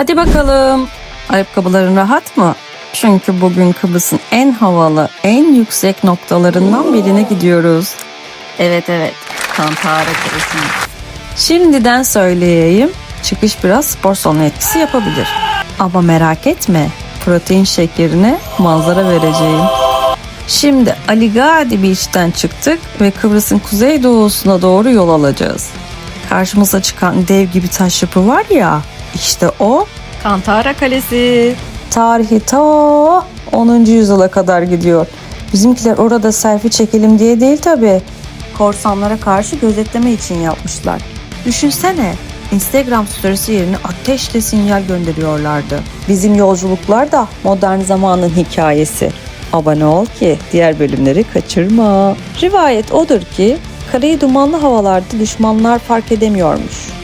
Hadi bakalım. Ayakkabıların rahat mı? Çünkü bugün Kıbrıs'ın en havalı, en yüksek noktalarından birine gidiyoruz. Evet evet, Kantara Kalesi'ne. Şimdiden söyleyeyim, çıkış biraz spor salonu etkisi yapabilir. Ama merak etme, protein şekerine manzara vereceğim. Şimdi Ali Gadi Beach'ten çıktık ve Kıbrıs'ın kuzeydoğusuna doğru yol alacağız. Karşımıza çıkan dev gibi taş yapı var ya, işte o Kantara Kalesi. Tarihi ta 10. yüzyıla kadar gidiyor. Bizimkiler orada selfie çekelim diye değil tabi. Korsanlara karşı gözetleme için yapmışlar. Düşünsene Instagram storiesi yerine ateşle sinyal gönderiyorlardı. Bizim yolculuklar da modern zamanın hikayesi. Abone ol ki diğer bölümleri kaçırma. Rivayet odur ki kareyi dumanlı havalarda düşmanlar fark edemiyormuş.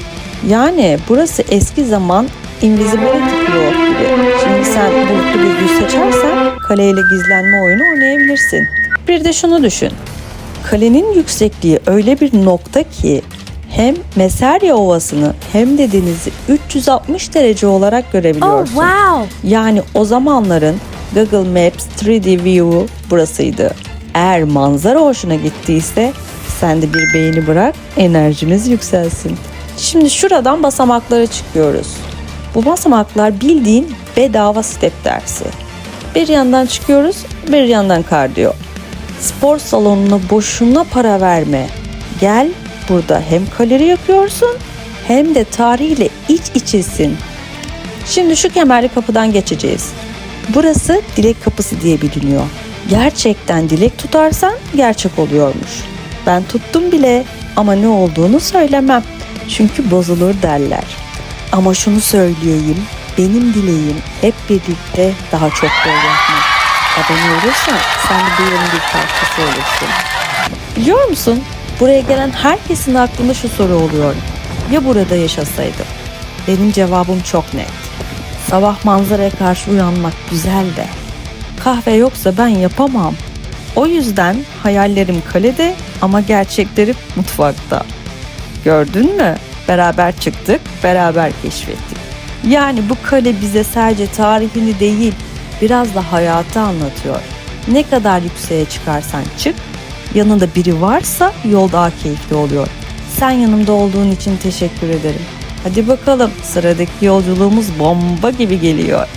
Yani burası eski zaman Invisibility Cloak gibi. Şimdi sen bulutlu bir gün seçersen kaleyle gizlenme oyunu oynayabilirsin. Bir de şunu düşün. Kalenin yüksekliği öyle bir nokta ki hem Meserya Ovası'nı hem de denizi 360 derece olarak görebiliyorsun. wow. Yani o zamanların Google Maps 3D View'u burasıydı. Eğer manzara hoşuna gittiyse sen de bir beğeni bırak enerjimiz yükselsin. Şimdi şuradan basamaklara çıkıyoruz. Bu basamaklar bildiğin bedava step dersi. Bir yandan çıkıyoruz, bir yandan kardiyo. Spor salonuna boşuna para verme. Gel burada hem kalori yakıyorsun hem de tarihiyle iç içesin. Şimdi şu kemerli kapıdan geçeceğiz. Burası dilek kapısı diye biliniyor. Gerçekten dilek tutarsan gerçek oluyormuş. Ben tuttum bile ama ne olduğunu söylemem. Çünkü bozulur derler. Ama şunu söyleyeyim. Benim dileğim hep birlikte daha çok bol yapmak. Abone olursan sen de bu yolun bir parçası olursun. Biliyor musun? Buraya gelen herkesin aklında şu soru oluyor. Ya burada yaşasaydım? Benim cevabım çok net. Sabah manzaraya karşı uyanmak güzel de. Kahve yoksa ben yapamam. O yüzden hayallerim kalede ama gerçeklerim mutfakta. Gördün mü? Beraber çıktık, beraber keşfettik. Yani bu kale bize sadece tarihini değil, biraz da hayatı anlatıyor. Ne kadar yükseğe çıkarsan çık, yanında biri varsa yol daha keyifli oluyor. Sen yanımda olduğun için teşekkür ederim. Hadi bakalım sıradaki yolculuğumuz bomba gibi geliyor.